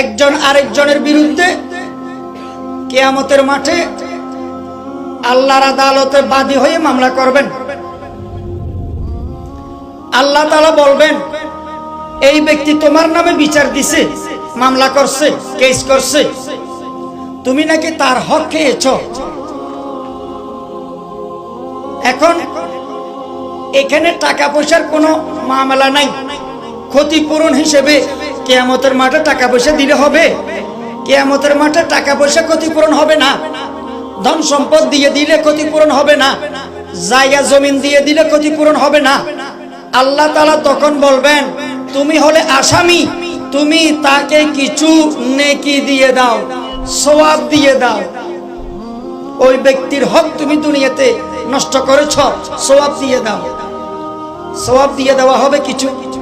একজন আরেকজনের বিরুদ্ধে কেয়ামতের মাঠে আল্লাহর আদালতে বাদী হয়ে মামলা করবেন। আল্লাহ তালা বলবেন, এই ব্যক্তি তোমার নামে বিচার দিছে, মামলা করছে, কেস করছে। তুমি নাকি তার হক খেয়েছ? এখন এখানে টাকা পয়সার কোনো মামলা নাই। ক্ষতিপূরণ হিসেবে কেয়ামতের মাঠে টাকা পয়সা দিলে হবে। কেয়ামতের মাঠে টাকা পয়সা ক্ষতিপূরণ হবে না। ধন সম্পদ দিয়ে দিলে ক্ষতিপূরণ হবে না। জায়গা, জমিন দিয়ে দিলে ক্ষতিপূরণ হবে না। আল্লাহ তালা তখন বলবেন, তুমি হলে আসামি, তুমি তাকে কিছু নেকি দিয়ে দাও, সওয়াব দিয়ে দাও। ওই ব্যক্তির হক তুমি দুনিয়াতে নষ্ট করেছ, সওয়াব দিয়ে দাও। সওয়াব দিয়ে দেওয়া হবে কিছু কিছু।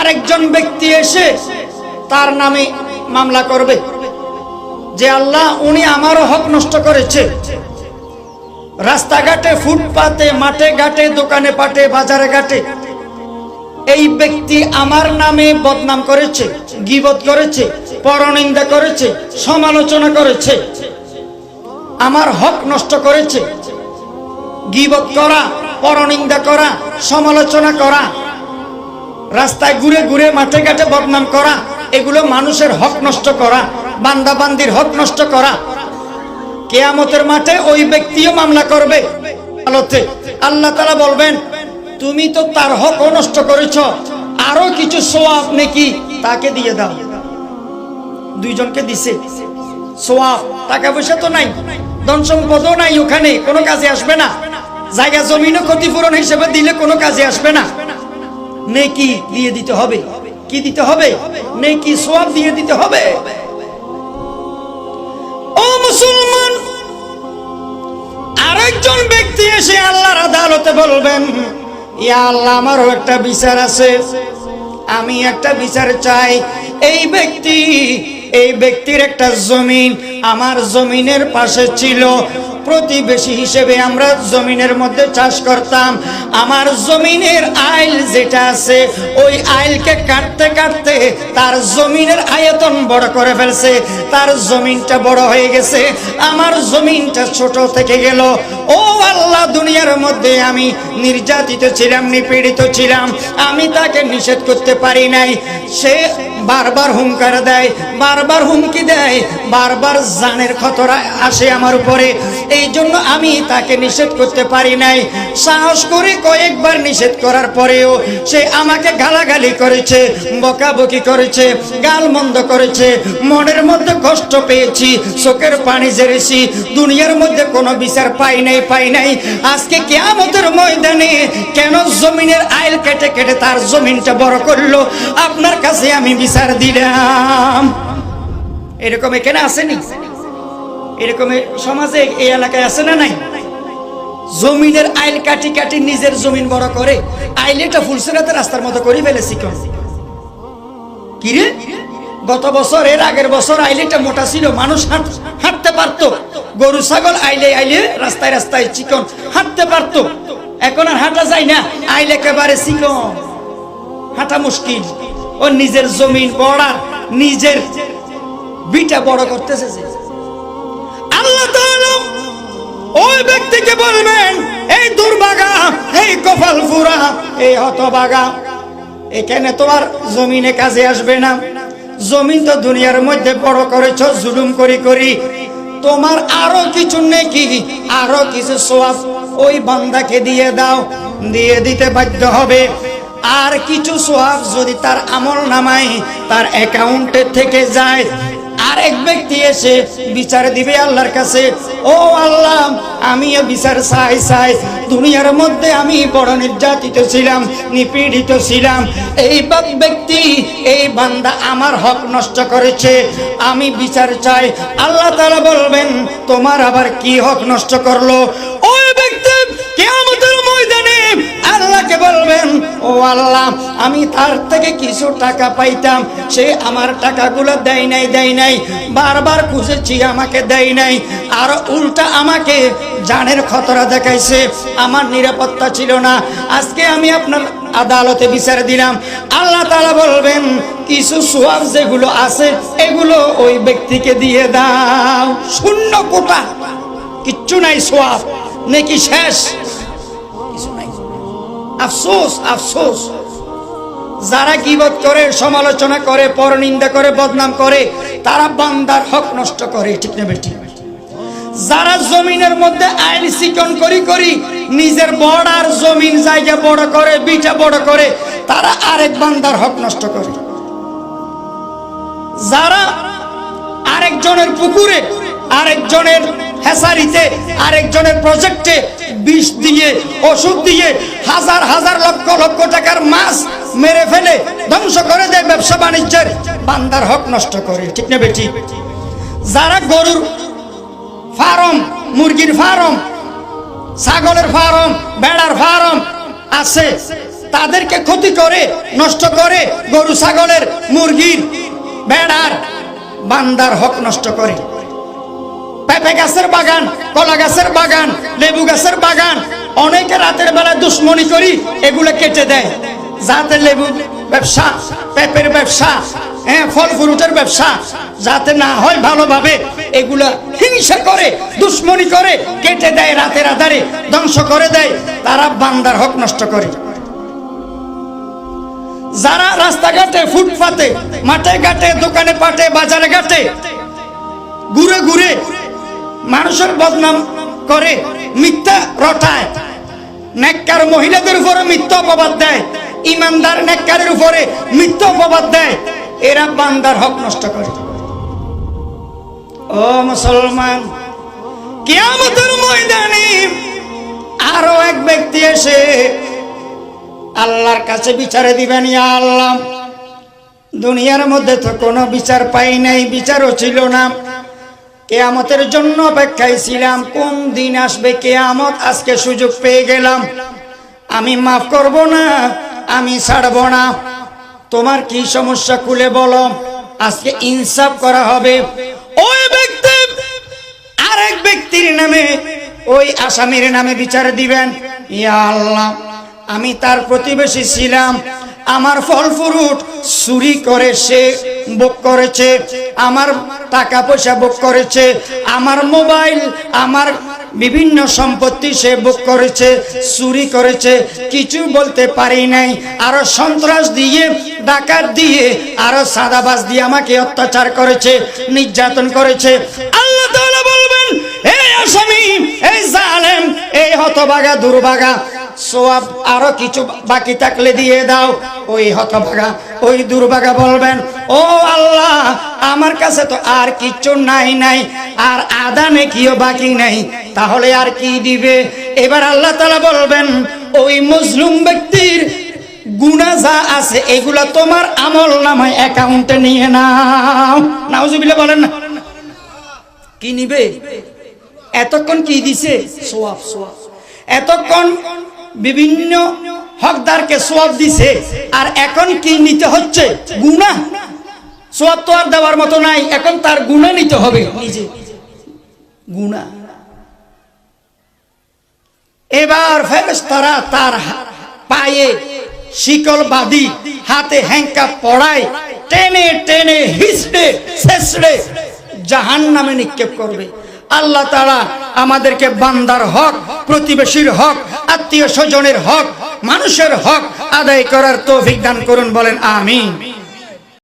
আরেকজন ব্যক্তি এসে তার নামে মামলা করবে। যে আল্লাহ, উনি আমারও হক নষ্ট করেছে। রাস্তাঘাটে, ফুটপাতে, মাঠে ঘাটে, দোকানে পাটে, বাজারে ঘাটে এই ব্যক্তি আমার নামে বদনাম করেছে, গিবত করেছে, পরনিন্দা করেছে, সমালোচনা করেছে। আমার হক নষ্ট করেছে। গিবত করা, পরনিন্দা করা, সমালোচনা করা রাস্তায় ঘুরে ঘুরে মাঠে ঘাটে বদনাম করা, এগুলো মানুষের হক নষ্ট করা, বান্দা বান্দির হক নষ্ট করা। কেয়ামতের মাঠে ওই ব্যক্তিও মামলা করবে। আলোতে আল্লাহ তারা বলবেন, তুমি তো তার হক নষ্ট করেছ, আরও কিছু সোয়াব নাকি তাকে দিয়ে দাও। দুইজনকে দিছে। সোয়াব, টাকা পয়সা তো নাই, ধন সম্পদও নাই ওখানে, কোনো কাজে আসবে না। জায়গা জমিনও ক্ষতিপূরণ হিসেবে দিলে কোনো কাজে আসবে না। নেকি দিয়ে দিতে হবে। কি দিতে হবে? নেকি সোয়াব দিয়ে দিতে হবে। ও মুসলমান, আরেকজন ব্যক্তি এসে আল্লাহর আদালতে বলবেন, ইয়া আল্লাহ, আমারও একটা বিচার আছে। আমি একটা বিচার চাই। এই ব্যক্তি, এই ব্যক্তির একটা জমিন আমার জমিনের পাশে ছিল। প্রতিবেশী হিসেবে আমরা জমিনের মধ্যে চাষ করতাম। আমার জমিনের আইল যেটা আছে, ওই আইলকে কাটতে কাটতে তার জমিনের আয়তন বড় করে ফেলছে। তার জমিনটা বড় হয়ে গেছে, আমার জমিনটা ছোট থেকে গেল। ও আল্লাহ, দুনিয়ার মধ্যে আমি নির্যাতিত ছিলাম, নিপীড়িত ছিলাম। আমি তাকে নিষেধ করতে পারি নাই। সে বারবার হুঙ্কার দেয়, বারবার হুমকি দেয়, বারবার জানের খতরা আসে আমার উপরে। এই জন্য আমি তাকে নিষেধ করতে পারি নাই। সাহস করে কয়েকবার নিষেধ করার পরেও সে আমাকে গালাগালি করেছে, বকাবকি করেছে গাল মন্দ করেছে। মনের মধ্যে কষ্ট পেয়েছি, চোখের পানি জেরেছি দুনিয়ার মধ্যে কোনো বিচার পাই নাই পাই নাই। আজকে কেয়ামতের ময়দানে কেন জমিনের আইল কেটে কেটে তার জমিনটা বড় করল? আপনার কাছে আমি বিচার দিলাম। এরকম এখানে আসেনি? এরকম সমাজে এই এলাকায় আছে না নাই? জমিনের আইল কাটি কাটি নিজের জমিন বড় করে আইলেটা ফুলসেরাতে রাস্তার মতো করে ফেলেছি কেন? কিরে গত বছর, এর আগের বছর আইলেটা মোটা ছিল, মানুষ হাঁটতে পারতো। গরু, ছাগল আইলে আইলে রাস্তায় রাস্তায় চিকন, হাঁটতে পারতো। এখন আর হাঁটা যায় না, আইলে একেবারে চিকন। হাঁটা মুশকিল। ও নিজের জমিন বড়, নিজের বিটা বড় করতেছে। আল্লাহ ওই ব্যক্তিকে বলবেন, এই দুর্ভাগা এই কপাল ফুরা, এই হতভাগা এখানে তোমার জমিনে কাজে আসবে না। জমিন তো দুনিয়ার মধ্যে বড় করেছ, জুলুম করি করি। তোমার আরও কিছু নেকি, আরও কিছু সোয়াব ওই বান্দাকে দিয়ে দাও, দিয়ে দিতে বাধ্য হবে। আর কিছু সোয়াব যদি তার আমল নামায়, তার অ্যাকাউন্টে থেকে যায় আরেক ব্যক্তি এসে বিচার দিবে আল্লাহর কাছে। ও আল্লাহ, আমিও বিচার চাই চাই। দুনিয়ার মধ্যে আমি বড় নির্যাতিত ছিলাম, নিপীড়িত ছিলাম। এই ব্যক্তি, এই বান্দা আমার হক নষ্ট করেছে। আমি বিচার চাই। আল্লাহ তাআলা বলবেন, তোমার আবার কি হক নষ্ট করল? ওই ব্যক্তি কেয়ামতের ময়দানে আল্লাহকে বলবেন, ও আল্লাহ, আমি তার থেকে কিছু টাকা পাইতাম। সে আমার টাকাগুলো দেয় নাই দেয় নাই। বারবার খুঁজেছি, আমাকে দেয় নাই। আর উল্টা আমাকে জানের খতরা দেখাইছে। আমার নিরাপত্তা ছিল না। আজকে আমি আপনার আদালতে বিচার দিলাম। আল্লাহ তাআলা বলবেন, কিছু সোয়াব যেগুলো আছে, এগুলো ওই ব্যক্তিকে দিয়ে দাও। শূন্য কোটা, কিচ্ছু নাই সোয়াব। নাকি শেষ? আফসোস আফসোস। যারা গিবত করে, সমালোচনা করে, পরনিন্দা করে, বদনাম করে, তারা বান্দার হক নষ্ট করে, ঠিক না বেটি? যারা জমিনের মধ্যে আইন চিকন করি করি, নিজের বড়ার জমিন জায়গা বড় করে, বিটা বড় করে, তারা আরেক বান্দার হক নষ্ট করে। যারা আরেকজনের পুকুরে আরেকজনের হেসারিতে আরেকজনের প্রজেক্টে বিষ দিয়ে, ওষুধ দিয়ে হাজার হাজার লক্ষ লক্ষ টাকার মাছ মেরে ফেলে ধ্বংস করে দেয় ব্যবসা বাণিজ্যের। বান্দার হক নষ্ট করে, ঠিক না বেটি? যারা গরুর ফার্ম, মুরগির ফার্ম, ছাগলের ফার্ম, বেড়ার ফার্ম আছে, তাদেরকে ক্ষতি করে, নষ্ট করে গরু, ছাগলের, মুরগির, বেড়ার, বান্দার হক নষ্ট করে। পেঁপে গাছের বাগান, কলা গাছের বাগান, লেবু গাছের বাগান, অনেকে রাতের বেলা দুশ্মনী করি, এগুলো কেটে দেয়। যাতে লেবু ব্যবসা, পেঁপের ব্যবসা হ্যাঁ ফল ফ্রুটের ব্যবসা, যাতে না হয় ভালোভাবে, এগুলা হিংসা করে, দুশ্মনী করে, কেটে দেয় রাতের আধারে, ধ্বংস করে দেয়, তারা বান্দার হক নষ্ট করে। যারা রাস্তাঘাটে, ফুটপাতে, মাঠে ঘাটে, দোকানে পাটে, বাজারে ঘাটে, ঘুরে ঘুরে মানুষের বদনাম করে, মিথ্যা রটায়। নেককার মহিলাদের উপরে মিথ্যা অপবাদ দেয়। ইমানদার নেককারের উপরে মিথ্যা অপবাদ দেয়। এরা বান্দার হক নষ্ট করে। ও মুসলমান, কিয়ামতের ময়দানে আরও এক ব্যক্তি এসে আল্লাহর কাছে বিচারে দিবেন, ইয়া আল্লাহ। দুনিয়ার মধ্যে তো কোনো বিচার পাই নাই, বিচারও ছিল না। কেয়ামতের জন্য অপেক্ষায় ছিলাম। কোন দিন আসবে কেয়ামত? আজকে সুযোগ পেয়ে গেলাম। আমি মাফ করব না, আমি ছাড়ব না। তোমার কি সমস্যা খুলে বলো। আজকে ইনসাফ করা হবে। ওই ব্যক্তি আরেক ব্যক্তির নামে, ওই আসামির নামে বিচার দিবেন। ইয়া আল্লাহ, আমি তার প্রতিবেশী ছিলাম। আমার ফল ফ্রুট চুরি করে সে বুক করেছে, আমার টাকা পয়সা বুক করেছে, আমার মোবাইল আমার বিভিন্ন সম্পত্তি সে বুক করেছে, চুরি করেছে কিছু বলতে পারি নাই, আরও সন্ত্রাস দিয়ে, ডাকাত দিয়ে, আরও সাদাবাজ দিয়ে আমাকে অত্যাচার করেছে, নির্যাতন করেছে। আল্লাহ বলবেন এই আসামি এই জালেম, এই হতভাগা, দুর্ভাগা, সোয়াব আরও কিছু বাকি থাকলে দিয়ে দাও। ওই হতভাগা, ওই দুর্ভাগা বলবেন, ও আল্লাহ, আমার কাছে তো আর কিচ্ছু নাই নাই, আর আদা নেকিও বাকি নাই, তাহলে আর কি দিবে? এবার আল্লাহ তালা বলবেন, ওই মজলুম ব্যক্তির গুণা যা আছে, এগুলা তোমার আমল নামায় অ্যাকাউন্টে নিয়ে নাও। নাউজুবিল্লাহ বলেন না। কি নিবে? এতক্ষণ কি দিছে? সোয়াব সোয়াব। এতক্ষণ বিভিন্ন হকদারকে সোয়াব দিছে। আর এখন কি নিতে হচ্ছে? গুণা সোয়াব তো আর দেওয়ার মতো নাই, এখন তার গুণা নিতে হবে। গুণা এবার ফেরেশতারা তার পায়ে শিকল বাঁধি হাতে হ্যাঙ্কা পড়ায় টেনে টেনে হিসড়ে শেষড়ে জাহান নামে নিক্ষেপ করবে। আল্লাহ তারা আমাদেরকে বান্দার হক প্রতিবেশীর হক আত্মীয় স্বজনের হক মানুষের হক আদায় করার তৌফিক দান করুন বলেন আমিন।